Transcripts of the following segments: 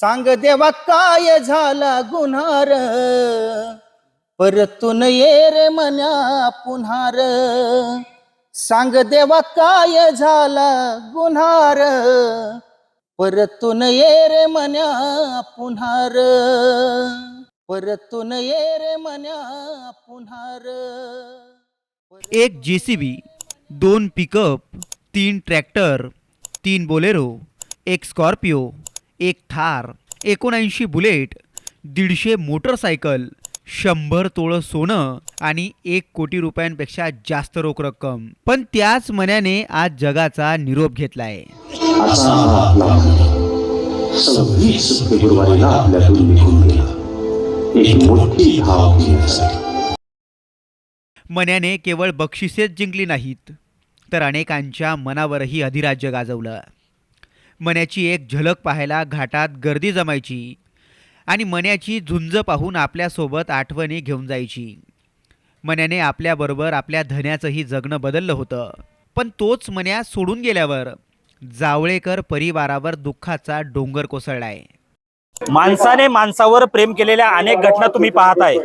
सांग देवा काय झाला गुन्हार? परतून ये रे मन्या पुन्हार. सांग देवा काय झाला गुन्हार? परतून ये रे मन्या पुन्हार. परतून ये रे मन्या पुन्हार. एक जेसीबी सी बी दोन पिकअप तीन ट्रॅक्टर तीन बोलेरो एक स्कॉर्पिओ एक थार एकोणऐंशी बुलेट दीडशे मोटरसायकल शंभर तोळं सोनं आणि एक कोटी रुपयांपेक्षा जास्त रोख रक्कम. पण त्याच मन्याने आज जगाचा निरोप घेतलाय. असा आपला सव्वीस फेब्रुवारीला आपल्यातून निघून गेला. एक मोठी धाव घेण्यासाठी. मन्याने केवळ बक्षिसेच जिंकली नाहीत तर अनेकांच्या मनावरही अधिराज्य गाजवलं. मन्याची एक झलक पाहायला घाटात गर्दी जमायची आणि मन्याची झुंज पाहून आपल्यासोबत आठवणी घेऊन जायची. मन्याने आपल्याबरोबर आपल्या धन्याचंही जगणं बदललं होतं. पण तोच मन्या सोडून गेल्यावर जावळेकर परिवारावर दुःखाचा डोंगर कोसळलाय. माणसाने माणसावर प्रेम केलेल्या अनेक घटना तुम्ही पाहताय.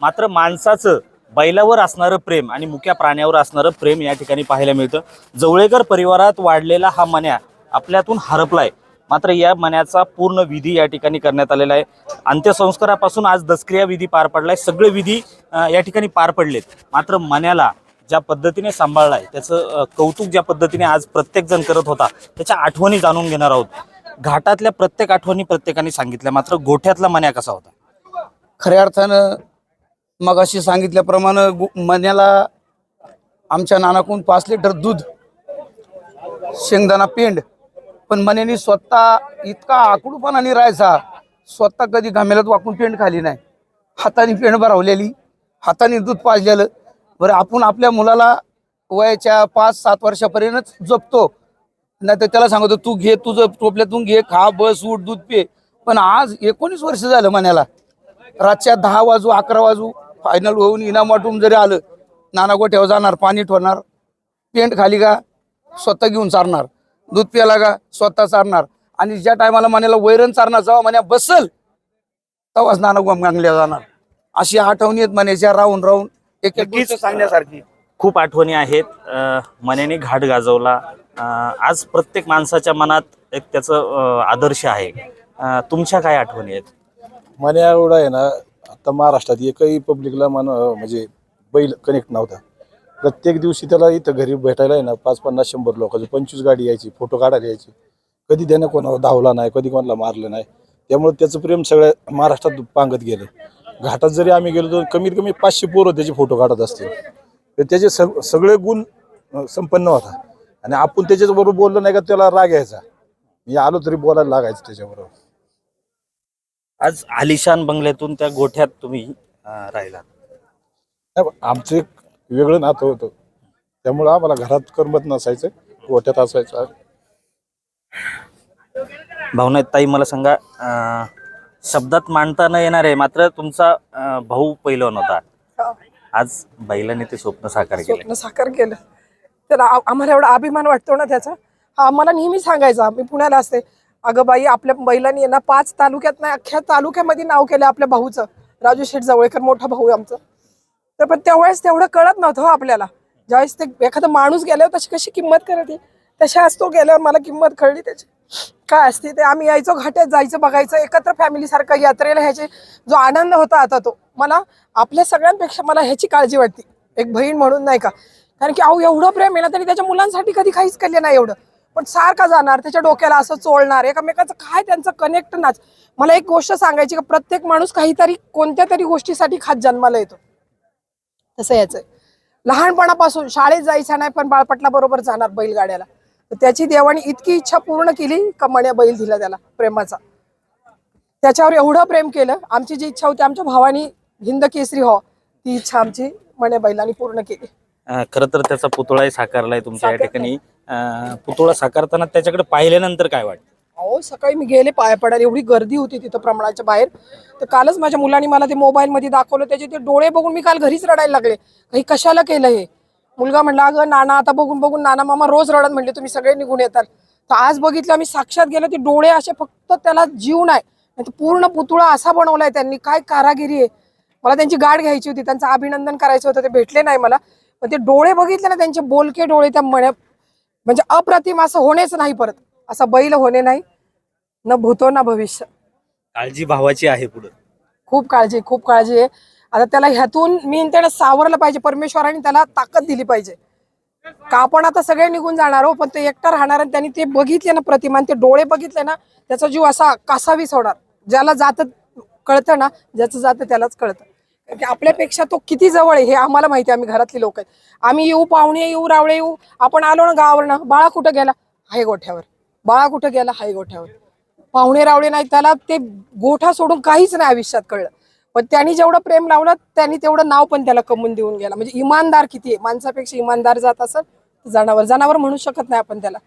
मात्र माणसाचं बैलावर असणारं प्रेम आणि मुख्या प्राण्यावर असणारं प्रेम या ठिकाणी पाहायला मिळतं. जवळेकर परिवारात वाढलेला हा मन्या आपल्यातून हरपलाय. मात्र या मन्याचा पूर्ण विधी या ठिकाणी करण्यात आलेला आहे. अंत्यसंस्कारापासून आज दसक्रिया विधी पार पडलाय. सगळे विधी या ठिकाणी पार पडलेत. मात्र मन्याला ज्या पद्धतीने सांभाळलाय त्याचं कौतुक ज्या पद्धतीने आज प्रत्येक जण करत होता त्याच्या आठवणी जाणून घेणार आहोत. घाटातल्या प्रत्येक आठवणी प्रत्येकाने सांगितल्या मात्र गोठ्यातला मण्या कसा होता? खऱ्या अर्थानं मगाशी सांगितल्याप्रमाणे गु- मन्याला आमच्या नानाकून पाच लिटर दूध शेंगदाणा पेंड पण मन्याने स्वतः इतका आकडूपणाने राहायचा. स्वतः कधी घामेलात वाकून पेंड खाली नाही. हाताने पेंड भरवलेली. हाताने दूध पाजलेलं. बरं आपण आपल्या मुलाला वयाच्या पाच सात वर्षापर्यंत जपतो. नाही तर त्याला सांगतो तू घे तुझं टोपल्यातून घे खा बस उठ दूध पे. पण आज एकोणीस वर्ष झालं मन्याला रातच्या दहा वाजू अकरा वाजू फायनल होऊन इनाम वाटून जरी आलं नाना गोठ्यावर जाणार पाणी ठेवणार पेंट खाली का स्वतः घेऊन चारणार दूध प्यायला का स्वतः चारणार. आणि ज्या टायमाला मण्याला वैरण चारणार जेव्हा मन्या बसल तेव्हाच नाना गोम गांगल्या जाणार. अशी आठवणी आहेत मण्याच्या राहून राहून एक एक. गोष्ट सांगण्यासारखी. खूप आठवणी आहेत. अं, मन्याने घाट गाजवला. आज प्रत्येक माणसाच्या मनात एक त्याचं आदर्श आहे. तुमच्या काय आठवणी आहेत? मन्या एवढा आहे ना आता महाराष्ट्रात एकही पब्लिकला मन म्हणजे बैल कनेक्ट नव्हता. प्रत्येक दिवशी त्याला इथं घरी भेटायला आहे ना पाच पन्नास शंभर लोकांची पंचवीस गाडी यायची फोटो काढायला यायची. कधी त्यानं कोणाला धावला नाही कधी कोणाला मारलं नाही. त्यामुळे त्याचं प्रेम सगळ्या महाराष्ट्रात पांगत गेलं. घाटात जरी आम्ही गेलो तर कमीत कमी पाचशे पोरं त्याचे फोटो काढत असतील. तर त्याचे सग सगळे गुण संपन्न होता. आणि आपण त्याच्याबरोबर बोललो नाही का त्याला राग यायचा. मी आलो तरी बोलायला लागायचं त्याच्याबरोबर. आज आलिशान बंगल्यातून त्या गोठ्यात तुम्ही राहिलात. आमचं वेगळं नातं होतं. त्यामुळं आम्हाला घरात करमत नसायचं गोठ्यात असायचं. भावना ताई मला सांगा अं, शब्दात मांडता न येणार आहे मात्र तुमचा अं, भाऊ पहिलवान होता. हा. आज बैलाने ते स्वप्न साकार केले. स्वप्न साकार केलं. तर आ- आम्हाला एवढा अभिमान वाटतो ना त्याचा? हा आम्हाला नेहमी सांगायचा मी पुण्याला असते. अगं बाई आपल्या बैलांनी आहे ना पाच तालुक्यात नाही अख्ख्या तालुक्यामध्ये नाव केलं आपल्या भाऊचं. राजू शेठ जवळकर मोठा भाऊ आहे आमचं. तर पण त्यावेळेस तेवढं कळत नव्हतं हो आपल्याला. ज्यावेळेस ते एखादा माणूस गेल्यावर तशी कशी किंमत करत? आहे तशाच तो गेल्यावर मला किंमत कळली त्याची. काय असते ते? आम्ही यायचो घाट्यात जायचं बघायचं एकत्र फॅमिलीसारखं यात्रेला ह्याचे जो आनंद होता आता तो. मला आपल्या सगळ्यांपेक्षा मला ह्याची काळजी वाटते. एक बहीण म्हणून नाही का? कारण की अहो एवढं प्रेम आहे ना तरी त्याच्या मुलांसाठी कधी काहीच केलं नाही एवढं. पण सारखा जाणार त्याच्या डोक्याला असं चोळणार एकामेकाचं काय त्यांचं कनेक्ट नाच? मला एक गोष्ट सांगायची का? प्रत्येक माणूस काहीतरी कोणत्या तरी गोष्टीसाठी खात जन्माला येतो. तसं याचं लहानपणापासून शाळेत जायचं नाही पण बाळपटला बरोबर जाणार बैलगाड्याला. तर त्याची देवाने इतकी इच्छा पूर्ण केली का मण्या बैल दिला त्याला प्रेमाचा. त्याच्यावर एवढं प्रेम केलं. आमची जी इच्छा होती आमच्या भावानी हिंद केसरी हो ती इच्छा आमची मण्या बैलांनी पूर्ण केली. खरं तर त्याचा पुतळाही साकारलाय तुमच्या या. ठिकाणी. पुतळा साकारताना त्याच्याकडे पाहिल्यानंतर काय वाटतं? अहो सकाळी मी गेले पाया पडायला. एवढी गर्दी होती तिथं प्रमाणाच्या बाहेर. तर कालच माझ्या मुलांनी मला ते मोबाईल मध्ये दाखवलं. त्याचे ते डोळे बघून मी काल घरीच रडायला लागले. काही कशाला केलं हे? मुलगा म्हणला अगं नाना आता बघून बघून नाना मामा रोज रडत म्हणले तुम्ही सगळे निघून येतात तर आज बघितलं आम्ही साक्षात गेलो ते डोळे असे फक्त त्याला जीव नाही. तर पूर्ण पुतळा असा बनवलाय त्यांनी. काय कारागिरी आहे? मला त्यांची गाठ घ्यायची होती. त्यांचं अभिनंदन करायचं होतं. ते भेटले नाही मला. पण ते डोळे बघितले ना त्यांचे बोलके डोळे त्या मण्या म्हणजे अप्रतिम असं होणेच नाही परत. असा बैल होणे नाही न भूतो ना भविष्य. काळजी भावाची आहे पुढे. खूप काळजी खूप काळजी आहे. आता त्याला ह्यातून मी त्याला सावरलं पाहिजे परमेश्वराने त्याला ताकद दिली पाहिजे. का आपण आता सगळे निघून जाणार हो पण ते एकटा राहणार आणि त्यांनी ते बघितले ना प्रतिमान ते डोळे बघितले ना त्याचा जीव असा कासावीस होणार ज्याला जात कळतं ना ज्याचं जातं त्यालाच कळतं. कारण की आपल्यापेक्षा तो किती जवळ आहे हे आम्हाला माहिती आहे आम्ही घरातली लोक आहेत. आम्ही येऊ पाहुणे येऊ रावळे येऊ आपण आलो ना गावावरनं बाळा कुठं गेला? हाय गोठ्यावर. बाळा कुठं गेला? हाय गोठ्यावर. पाहुणे रावळे नाही त्याला ते गोठा सोडून काहीच नाही आयुष्यात कळलं. पण त्यांनी जेवढं प्रेम लावलं त्यांनी तेवढं नाव पण त्याला कमवून देऊन गेला. म्हणजे इमानदार किती आहे? माणसापेक्षा इमानदार जात असत जनावर जनावर म्हणू शकत नाही आपण त्याला.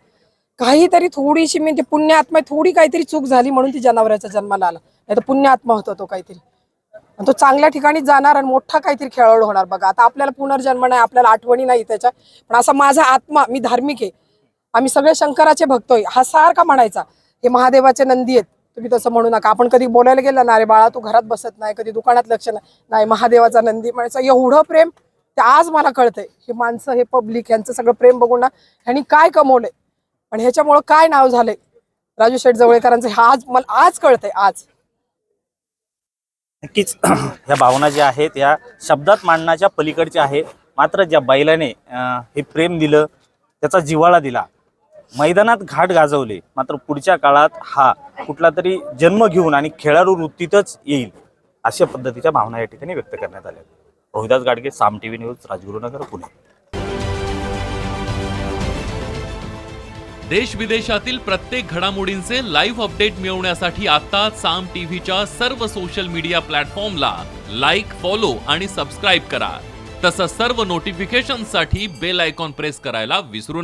काहीतरी थोडीशी म्हणजे पुण्य आत्मा थोडी काहीतरी चूक झाली म्हणून ती जनावराच्या जन्माला आला. नाही तर पुण्य आत्मा होता तो काहीतरी. आणि तो चांगल्या ठिकाणी जाणार आणि मोठा काहीतरी खेळाडू होणार बघा. आता आपल्याला पुनर्जन्म नाही आपल्याला आठवणी नाही त्याच्या. पण असा माझा आत्मा मी धार्मिक आहे. आम्ही सगळे शंकराचे भक्तोय हा सारखा म्हणायचा हे महादेवाचे नंदी आहेत. तुम्ही तसं म्हणू नका. आपण कधी बोलायला गेलं ना अरे बाळा तू घरात बसत नाही कधी दुकानात लक्ष नाही. महादेवाचा नंदी म्हणायचा एवढं प्रेम ते आज मला कळतंय. हे माणसं हे पब्लिक यांचं सगळं प्रेम बघून ना ह्यांनी काय कमवलंय? आणि ह्याच्यामुळं काय नाव झालंय? राजू शेठ जवळेकरांचं हे आज मला आज कळतंय आज. नक्कीच ह्या भावना ज्या आहेत या शब्दात मांडण्याच्या पलीकडच्या आहेत. मात्र ज्या बैलाने हे प्रेम दिलं त्याचा जिव्हाळा दिला मैदानात घाट गाजवले. मात्र पुढच्या काळात हा कुठला तरी जन्म घेऊन आणि खेळाडू वृत्तीतच येईल अशा पद्धतीच्या भावना या ठिकाणी व्यक्त करण्यात आल्या. Rohidas Gadge Saam T V news Rajgurunagar Pune. देश विदेशातील प्रत्येक घडामोडींचे लाईव्ह अपडेट मिळवण्यासाठी आता साम टीव्हीच्या सर्व सोशल मीडिया प्लॅटफॉर्मला लाईक फॉलो आणि सबस्क्राईब करा. तसंच सर्व नोटिफिकेशनसाठी बेल आयकॉन प्रेस करायला विसरू